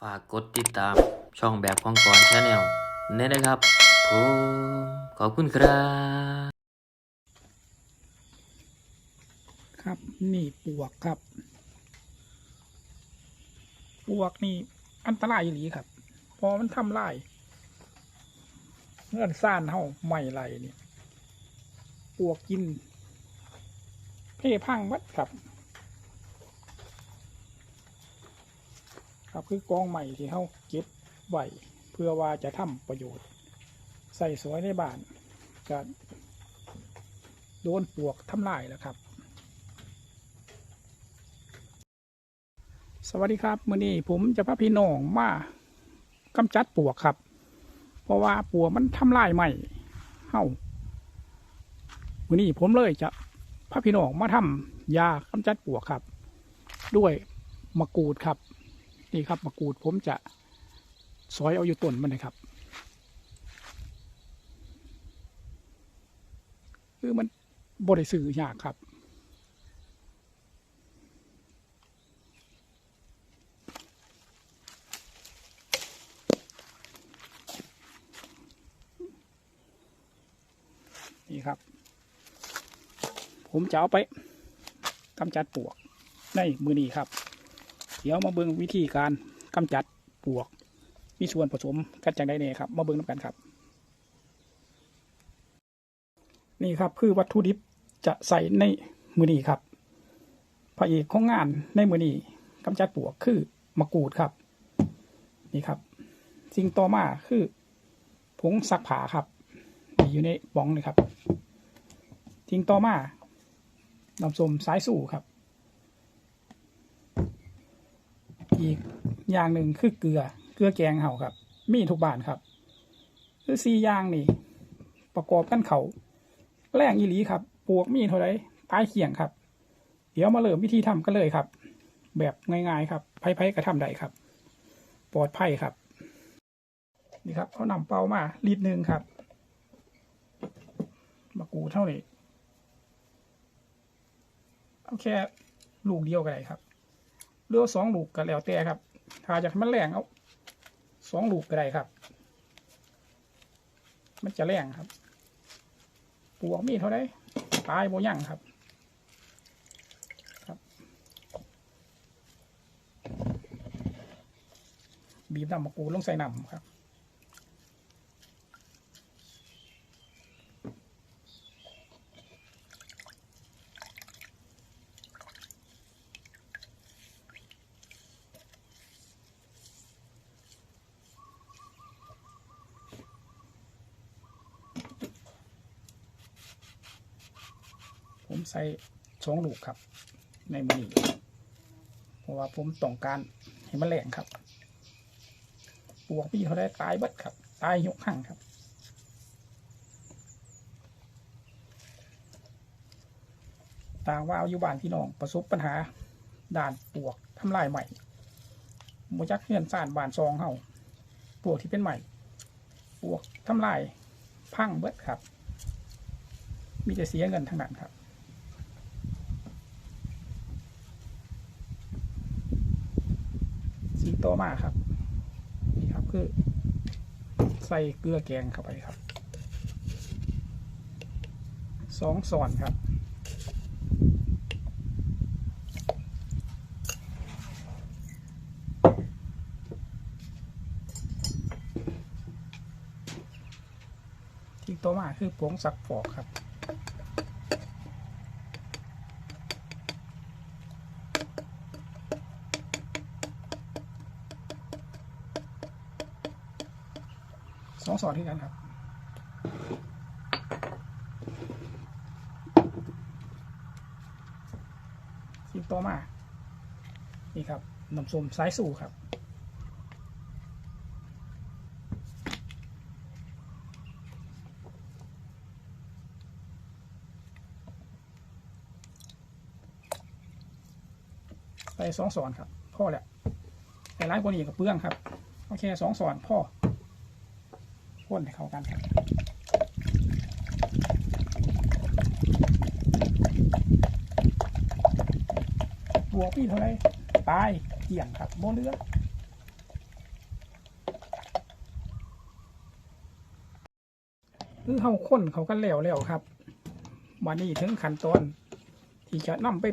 ฝากกดติดตามช่องแบบของกอนชาแนลนี่นะครับผมขอบคุณครับ ครับนี่ปวกครับ ปวกนี่อันตรายอีหลีครับ พอมันทำลายเงื่อนซ่านเฮาไม่ไรเนี่ยปวกกิน เพ่พังวัดครับ ครับคือกองใหม่ที่เฮาเก็บไว้เพื่อว่าจะทำประโยชน์ ใส่สวยในบ้านก็โดนปวกทำลายแล้วครับ สวัสดีครับมื้อนี้ผมจะพาพี่น้องมากำจัดปวกครับ เพราะว่าปวกมันทำลายใหม่เฮ้ามื้อนี้ผมเลยจะพาพี่น้องมาทำยากำจัดปวกครับ ด้วยมะกรูดครับ นี่ครับมะกรูดผมจะซอยเอาอยู่ต้นมันนะครับคือมันบริสื่อยากครับนี่ครับ ผมจะเอาไปกำจัดปวกในมือนี้ครับ เดี๋ยวมาเบิ่งวิธีการกำจัดปวก มีส่วนผสมกันจังได้เนี่ยครับ มาเบิ่งน้ำกันครับ นี่ครับคือวัตถุดิบจะใส่ในมือนี้ครับพระเอกของงานในมือนี้กำจัดปวกคือมะกรูดครับ นี่ครับ สิ่งต่อมาคือผงซักผ้าครับอยู่ในบ้องเลยครับสิ่งต่อมาน้ำส้มสายสู่ครับ อีกอย่างหนึ่งคือเกลือ เกลือแกงเห่าครับ มีทุกบ้านครับ คือสี่อย่างนี่ ประกอบกันเขาแรงอีหลีครับ ปวกมีเท่าไรตายเขียงครับ เดี๋ยวมาเริ่มวิธีทำกันเลยครับ แบบง่ายๆครับไพ่ๆก็ทำได้ครับ ปลอดภัยครับ นี่ครับเขานำเปามาลิตรหนึ่งครับมะกูเท่านี้เอาแค่ลูกเดียวก็ได้ครับ เรือสองลูกก็แล้วแต่ครับ ถ้าจะให้มันแรงเอาสองลูกก็ได้ครับ มันจะแรงครับปลวกมีเท่าไรตายโบยั่งครับครับ บีบน้ำมะกรูดลงใส่น้ำครับ ส่สองลูกครับ ในมือนี้เพราะว่าผมต้องการให้มันแรงครับปวกพี่เขาได้ตายเบัดครับ ตายยกหั่งครับต่างว่าอยู่บ้านพี่น้องประสบปัญหาด่านปวกทำลายใหม่โมจักเฮือนซ่านบานซองเฮาปวกที่เป็นใหม่ปวกทำลายพังเบิดครับ มีแต่เสียเงินทั้งนั้นครับ สีโตวมาครับนี่ครับคือ ใส่เกลือแกงเข้าไปครับสองส่วนครับที่โตวมาคือผงสักฟอกครับ สอนที่กันครับสิ่งต่อมา นี่ครับน้ำส้มสายสู่ครับใส่สองสอนครับพ่อแหละแต่ร้านกว่านี้กับเปลืองครับ โอเคสองสอนพ่อ ข้นให้เข้ากันครับบวกพี่เท่าไรตายเกี่ยงครับโมเลือคือเฮาข้นเขากันแล้วแล้วครับวันนี้ถึงขั้นตอน ที่จะนำไป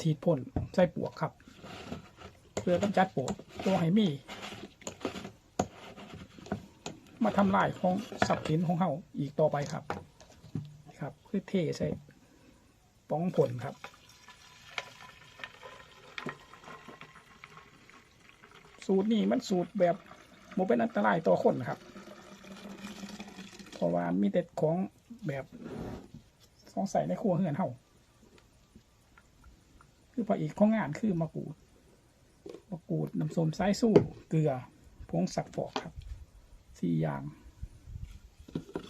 ฉีดพ่นใส่ปวกครับ เพื่อกำจัดปวกตัวให้มี มาทำลายของทรัพย์สินของเฮาอีกต่อไปครับ ครับคือเทใส่ป้องผลครับ สูตรนี้มันสูตรแบบโมเป็นอันตรายต่อคนครับ เพราะว่ามีแต่ของแบบสองใส่ในครัวเฮือนเฮาคือพระเอกของงานคือมะกรูดมะกรูดน้ำส้มสายสู้เกลือผงสักฟอกครับ สี่อย่าง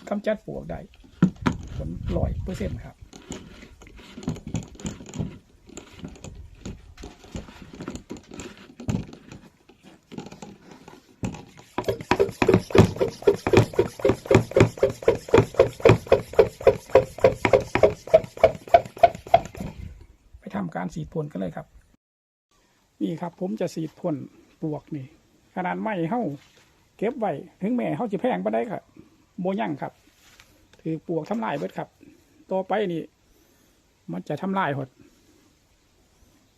กำจัดปลวกได้ผลร้อยเปอร์เซ็นต์ครับไปทำการสีดพ่นกันเลยครับ นี่ครับ ผมจะสีดพ่นปลวกนี่ ขนาดไม้เฮา เก็บไว้ถึงแม่เขาจะแพงไปได้ครับโมยั่งครับ ถือปวกทำลายเบิดครับ ต่อไปนี่ มันจะทำลายหด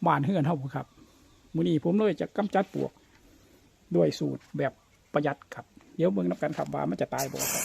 บ้านเฮือนเท่าครับมือนี้ผมเลยจะกำจัดปวก ด้วยสูตรแบบประหยัดครับ เดี๋ยวเบิ่งนับกันครับว่ามันจะตายบ่ครับ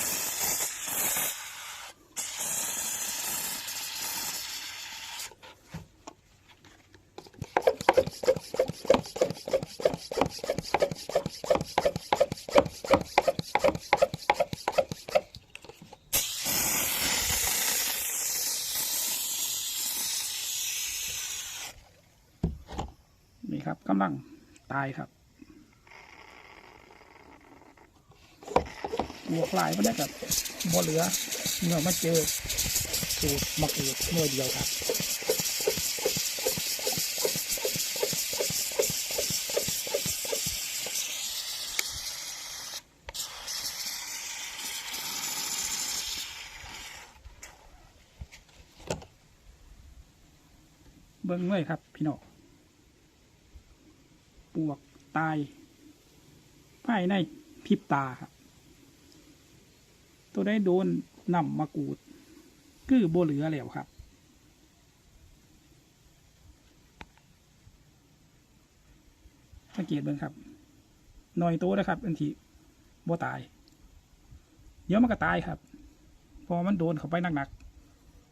นี่ครับกำลัง ตายครับบวกลายมาได้ครับบ่เหลือเมื่อมาเจอสูตรมะกรูดหน่วยเดียวครับเบิ้งเลยครับ พี่น้อง ปวกตายภายในพริบตาครับตัวได้โดนนำมากูด คือโบเหลือแล้วครับ สังเกตเบิ่งครับหน่อยโตนะครับ อันที่บ่ตาย เดี๋ยวมันก็ตายครับ พอมันโดนเข้าไปหนัก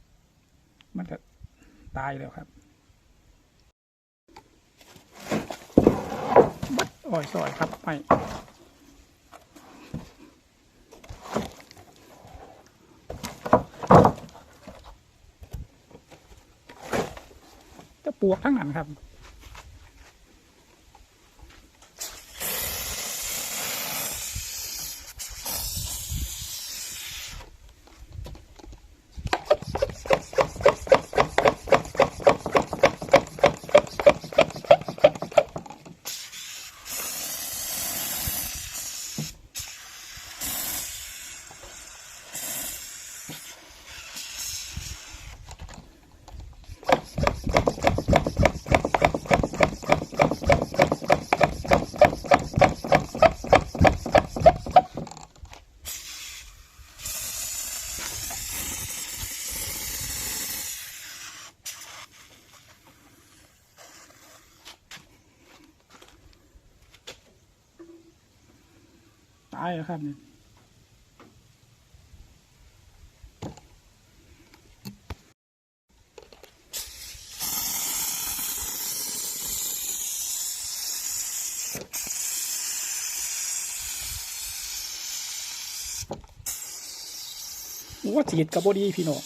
ๆมันก็ตายแล้วครับ อ่อยสอยครับไปจะปวกทั้งนั้นครับ ตายแล้วครับนี่ว่าฉีดกับบดีพี่น้อง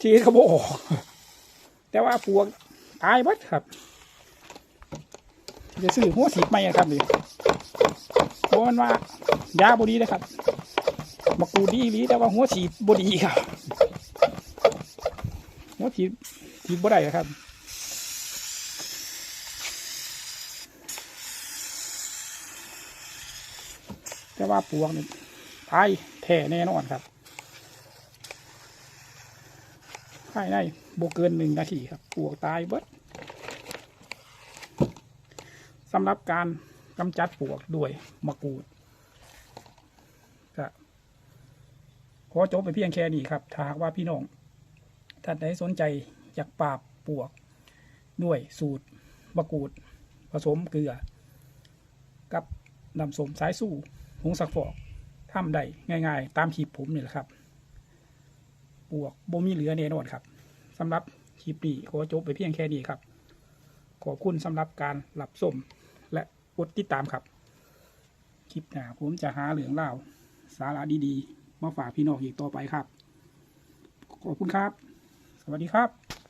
ฉีดกับบออกแต่ว่าปวกตายบัดครับจะซื้อหัวฉีดไหมอะครับนี่เพ ราะมันว่ายาบดีนะครับมะกรูดดีอีหลีแต่ว่าหัวฉีดบดีครับ หัวฉีดฉีดบ่ได้ครับแต่ว่าปวกนี่ตายแท้แน่นอนครับภายในโบเกินหนึ่งนาทีครับปวกตายเบิดสำหรับการ กำจัดปวกด้วยมะกรูดก็ขอจบไปเพียงแค่นี้ครับ ถ้าหากว่าพี่น้องท่านใดสนใจอยากปราบปวก ด้วยสูตรบะกรูด ผสมเกลือ กับน้ำส้มสายสู้ผงสักฟอกทำได้ง่ายๆ ตามขีบผมนี่แหละครับ ปวกบ่มีเหลือแน่นอนครับสำหรับคลิปนี้ขอจบไปเพียงแค่นี้ครับ ขอบคุณสำหรับการรับชม กดติดตามครับ คลิปหน้าผมจะหาเหลืองเล่าสาระดีๆ มาฝากพี่น้องอีกต่อไปครับ ขอบคุณครับ สวัสดีครับ